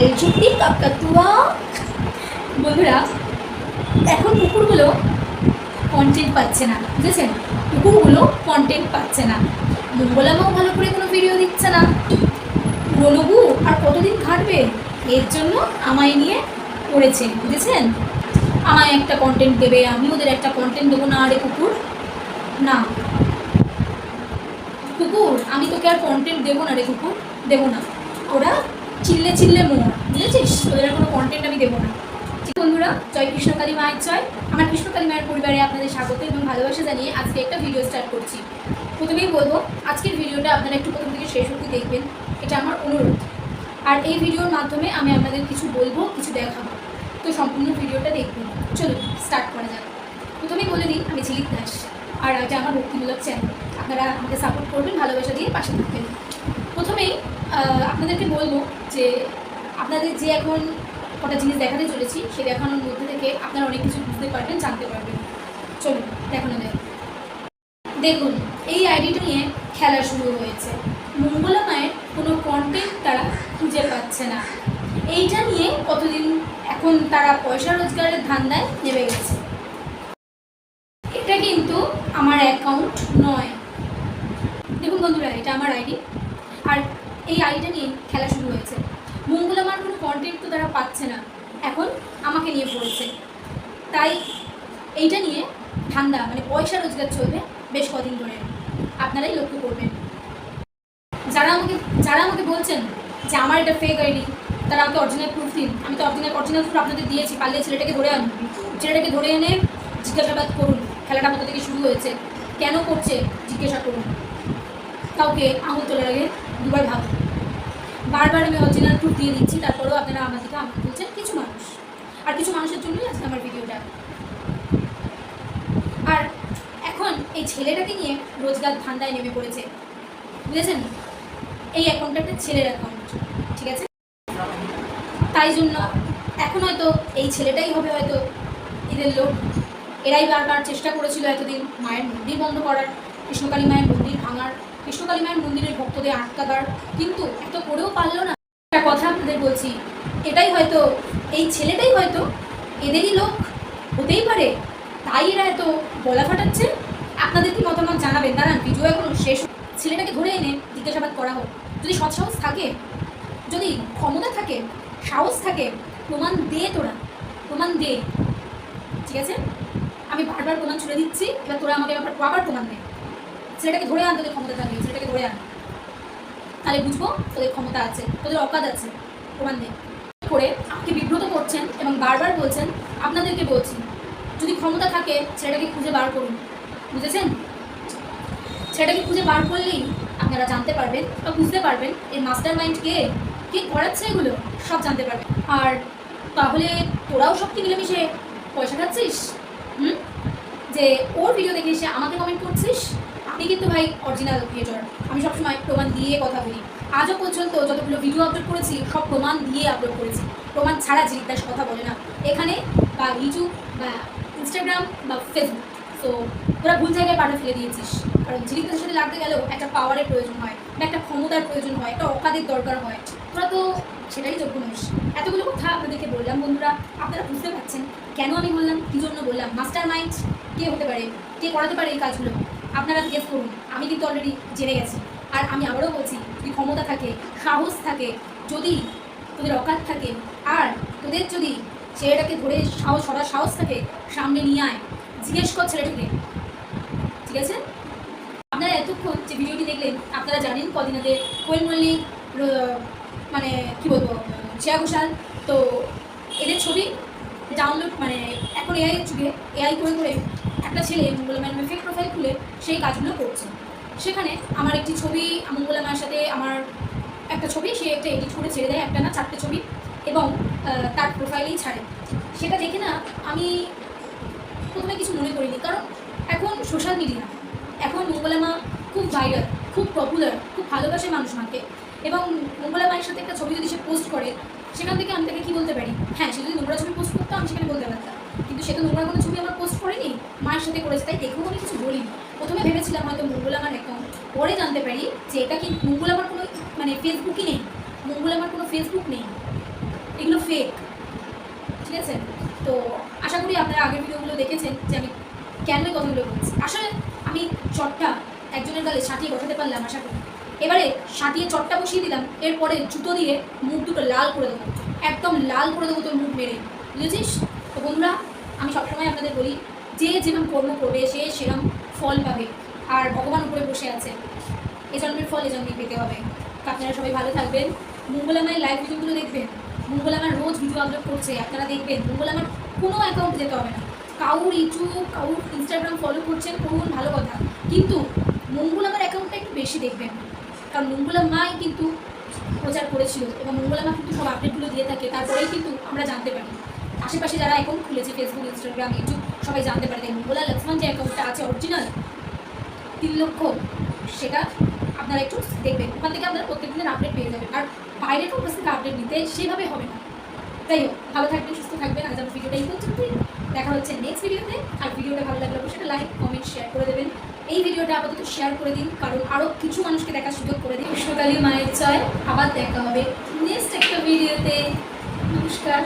জলের ঝুঁকি কাকাতুয়া বন্ধুরা, এখন কুকুরগুলো কন্টেন্ট পাচ্ছে না, বুঝেছেন? কুকুরগুলো কন্টেন্ট পাচ্ছে না। মঙ্গলামাও ভালো করে কোনো ভিডিও দিচ্ছে না। রনবু আর কতদিন খাটবে, এর জন্য আমায় নিয়ে পড়েছে, বুঝেছেন? আমায় একটা কন্টেন্ট দেবে, আমি ওদের একটা কন্টেন্ট দেবো না, আরে কুকুর। না। কুকুর, আমি তোকে আর কন্টেন্ট দেবো না রে কুকুর, দেবো না। ওরা চিল্লে চিল্লে মোর বুঝেছিস? ওদের কোনো কন্টেন্ট আমি দেবো না। বন্ধুরা, জয় কৃষ্ণকালী মায়ের জয়। আমার কৃষ্ণকালী মায়ের পরিবারে আপনাদের স্বাগত এবং ভালোবাসা জানিয়ে আজকে একটা ভিডিও স্টার্ট করছি। প্রথমেই বলব, আজকের ভিডিওটা আপনারা একটু প্রথম থেকে শেষ অবধি দেখবেন। এটা আমার অনুরোধ। আর এই ভিডিওর মাধ্যমে আমি আপনাদের কিছু বলব, কিছু দেখাবো। তো সম্পূর্ণ ভিডিওটা দেখবেন। চলুন স্টার্ট করা যাক। প্রথমেই বলে দিই, আমি ঝিলিক দাস। আর এটা আমার ভক্তিমূলক চ্যানেল আপনারা আমাকে সাপোর্ট করবেন, ভালোবাসা দিয়ে পাশে থাকবেন। প্রথমেই আপনাদেরকে বলব যে আপনাদের যে এখন কটা জিনিস দেখাতে চলেছি, সেই দেখানোর মধ্যে থেকে আপনারা অনেক কিছু বুঝতে পারবেন, জানতে পারবেন। চলুন, দেখানো যায় দেখুন, এই আইডিটা নিয়ে খেলা শুরু হয়েছে। মঙ্গলা মায়ের কোনো কন্টেন্ট তারা খুঁজে পাচ্ছে না। এইটা নিয়ে কতদিন এখন তারা পয়সা রোজগারের ধান্দায় নেমে গেছে। এটা কিন্তু আমার অ্যাকাউন্ট নয়। দেখুন বন্ধুরা, এটা আমার আইডি আর এই আইডিটা নিয়ে খেলা শুরু হয়েছে। মঙ্গলামার কোনো কন্টেন্ট তো তারা পাচ্ছে না। এখন আমাকে নিয়ে পড়েছে তাই এইটা নিয়ে ধান্দা মানে পয়সা রোজগার চলবে বেশ কদিন ধরে। আপনারাই লক্ষ্য করবেন। যারা আমাকে যারা আমাকে বলছেন যে আমার এটা ফেক আইডি তারা আমাকে অরিজিনাল প্রুফ দিন। আমি তো অরিজিনাল অরিজিনাল প্রুফ আপনাদের দিয়েছি, পারলে ছেলেটাকে ধরে আনুন। ছেলেটাকে ধরে এনে জিজ্ঞাসাবাদ করুন, খেলাটা মতো থেকে শুরু হয়েছে, কেন করছে, জিজ্ঞাসা করুন। কাউকে আঙুল তোলার আগে দুবার ভাব। বারবার আমি অরিজিনাল প্রুফ দিয়ে দিচ্ছি, তারপরেও আপনারা আমার দিকে আঙুল তুলছেন কিছু মানুষ। আর কিছু মানুষের জন্যই আজকে আমার ভিডিওটা আর এখন এই ছেলেটাকে নিয়ে রোজগার ধান্দায় নেমে পড়েছে। বুঝেছেন? এই অ্যাকাউন্টটা একটা ছেলের অ্যাকাউন্ট ঠিক আছে? তাই জন্য এখন হয়তো এই ছেলেটাই হবে হয়তো এদের লোক। এরাই বারবার চেষ্টা করেছিল এতদিন মায়ের মন্দির বন্ধ করার। কৃষ্ণকালী মায়ের মন্দির ভাঙার, কৃষ্ণকালী মায়ের মন্দিরের ভক্তদের আটকাবার, কিন্তু এত করেও পারল না। একটা কথা আপনাদের বলছি, এটাই হয়তো, এই ছেলেটাই হয়তো এদেরই লোক হতেই পারে, তাই এরা এত গলা ফাটাচ্ছে। আপনাদের কি মতামত জানাবেন? দাঁড়ান, ভিডিও এখন শেষ ছেলেটাকে ধরে এনে জিজ্ঞাসাবাদ করা হোক। যদি সৎসাহস থাকে, যদি ক্ষমতা থাকে, সাহস থাকে, প্রমাণ দে তোরা, প্রমাণ দে। ঠিক আছে? আমি বারবার প্রমাণ ছুড়ে দিচ্ছি, এবার তোরা আমাকে আবার প্রমাণ দে। ছেলেটাকে ধরে আন তোদের ক্ষমতা থাকে ছেলেটাকে ধরে আন। তাহলে বুঝব তোদের ক্ষমতা আছে, তোদের অকাদ আছে, প্রমাণ নেই করে আমাকে বিব্রত করছেন এবং বারবার বলছেন, আপনাদেরকে বলছি, যদি ক্ষমতা থাকে, ছেলেটাকে খুঁজে বার করুন। বুঝেছেন? ছেলেটাকে খুঁজে বার করলেই আপনারা জানতে পারবেন বা বুঝতে পারবেন এই মাস্টার মাইন্ড কে কে করাচ্ছে এগুলো, সব জানতে পারবেন। আর তাহলে তোরাও সব কি মিলেমিশে পয়সা খাচ্ছিস? হুম? যে ওর ভিডিও দেখে এসে আমাকে কমেন্ট করছিস? আমি কিন্তু ভাই অরিজিনাল ক্রিয়েটর আমি সবসময় প্রমাণ দিয়ে কথা বলি। আজও পর্যন্ত যতগুলো ভিডিও আপলোড করেছি, সব প্রমাণ দিয়ে আপলোড করেছি। প্রমাণ ছাড়া জিনিস কথা বলে না। এখানে বা ইউটিউব বা ইনস্টাগ্রাম বা ফেসবুক তো তোরা ভুল জায়গায় পাঠা ফেলে দিয়েছিস। কারণ জিনিসের সাথে লাগতে গেলেও একটা পাওয়ারের প্রয়োজন হয় বা একটা ক্ষমতার প্রয়োজন হয়, একটা অকাদের দরকার হয়। তোরা তো সেটাই যোগ্য নস এতগুলো কথা আপনাদেরকে বললাম বন্ধুরা, আপনারা বুঝতে পারছেন কেন আমি বললাম, কী জন্য বললাম? মাস্টার মাইন্ড কে হতে পারে, কে করাতে পারে এই কাজগুলো? আপনারা গেস করুন, আমি কিন্তু অলরেডি জেনে গেছি। আর আমি আবারও বলছি, যদি ক্ষমতা থাকে, সাহস থাকে, যদি তোদের অকাত থাকে, আর তোদের যদি ছেলেটাকে ধরে সাহস সরা সাহস থাকে, সামনে নিয়ে আয়। জিজ্ঞেস কর ছেলেটাকে। ঠিক আছে? আপনারা এতক্ষণ যে ভিডিওটি দেখলেন, আপনারা জানেন কদিন আগে কোয়েল মল্লিক মানে কি বলব, শ্রেয়া ঘোষাল, তো এদের ছবি ডাউনলোড মানে এখন এআই যুগে এআই করে করে একটা ছেলে মঙ্গলা ম্যাডামের ফেক প্রোফাইল খুলে সেই কাজগুলো করছে। সেখানে আমার একটি ছবি, মঙ্গলা মায়ের সাথে আমার একটা ছবি, সে একটা এডিট করে ছেড়ে দেয়, একটা না চারটে ছবি, এবং তার প্রোফাইলেই ছাড়ে। সেটা দেখে না আমি প্রথমে কিছু মনে করিনি, কারণ এখন সোশ্যাল মিডিয়া এখন মঙ্গলা মা খুব ভাইরাল খুব পপুলার খুব ভালোবাসে মানুষ মাকে। এবং মঙ্গলা মায়ের সাথে একটা ছবি যদি সে পোস্ট করে, সেখান থেকে আমি তাকে কী বলতে পারি? হ্যাঁ সে যদি নোংরা ছবি পোস্ট করতো, আমি সেখানে বলতে পারতাম। কিন্তু সে তো নোংরা কোনো ছবি আমার পোস্ট করেনি, মায়ের সাথে করেছে, তাই দেখেও আমি কিছু বলিনি। প্রথমে ভেবেছিলাম হয়তো মঙ্গল আমার অ্যাকাউন্ট পরে জানতে পারি যে এটা কি মঙ্গল আমার কোনো মানে ফেসবুকই নেই, মঙ্গল আমার কোনো ফেসবুক নেই, এগুলো ফেক ঠিক আছে? তো আশা করি আপনারা আগের ভিডিওগুলো দেখেছেন যে আমি কেন এই কথাগুলো বলছি। আসলে আমি চটটা একজনের গালে সাঁটিয়ে বসাতে পারলাম আশা করি। এবারে সাঁটিয়ে চটটা বসিয়ে দিলাম, এরপরে জুতো দিয়ে মুখ দুটো লাল করে দেবো। একদম লাল করে দেবো তোর মুখ মেরে। বুঝেছিস? তো বন্ধুরা, আমি সবসময় আপনাদের বলি, যে যেরকম কর্ম করবে, সে সেরকম ফল পাবে। আর ভগবান উপরে বসে আছে। এ জন্মের ফল, এ জন্মেই পেতে হবে। তো আপনারা সবাই ভালো থাকবেন। মঙ্গল আমার লাইভ ভিডিওগুলো দেখবেন। মঙ্গল আমার রোজ ভিডিও আপলোড করছে, আপনারা দেখবেন। মঙ্গল আমার কোনো অ্যাকাউন্ট যেতে হবে না। কাউর ইউটিউব, কাউর ইনস্টাগ্রাম ফলো করছেন করুন ভালো কথা। কিন্তু মঙ্গল আমার অ্যাকাউন্টটা একটু বেশি দেখবেন। কারণ মঙ্গলা মাই কিন্তু প্রচার করেছিল এবং মঙ্গলা মা কিন্তু সব আপডেটগুলো দিয়ে থাকে, তারপরেই কিন্তু আমরা জানতে পারি। আশেপাশে যারা অ্যাকাউন্ট খুলেছে ফেসবুক ইনস্টাগ্রাম ইউটিউব সবাই জানতে পারে তাই মঙ্গলা লক্ষ্মণ যে অ্যাকাউন্টটা আছে অরিজিনাল তিন লক্ষ, সেটা আপনারা একটু দেখবেন। ওখান থেকে আপনারা প্রত্যেক দিনের আপডেট পেয়ে যাবেন। আর বাইরের কাছ থেকে আপডেট নিতে সেভাবে হবে না। তাই হোক, ভালো থাকবেন, সুস্থ থাকবেন। আজ আমার ভিডিওটা এই পর্যন্তই। দেখা হচ্ছে নেক্সট ভিডিওতে আর ভিডিওটা ভালো লাগলে অবশ্যই লাইক কমেন্ট শেয়ার করে দেবেন। এই ভিডিওটা আপাতত শেয়ার করে দিন। কারণ আরও কিছু মানুষকে দেখার সুযোগ করে দিন। কৃষ্ণকালী মায়ের জয়। আবার দেখা হবে নেক্সট একটা ভিডিওতে নমস্কার।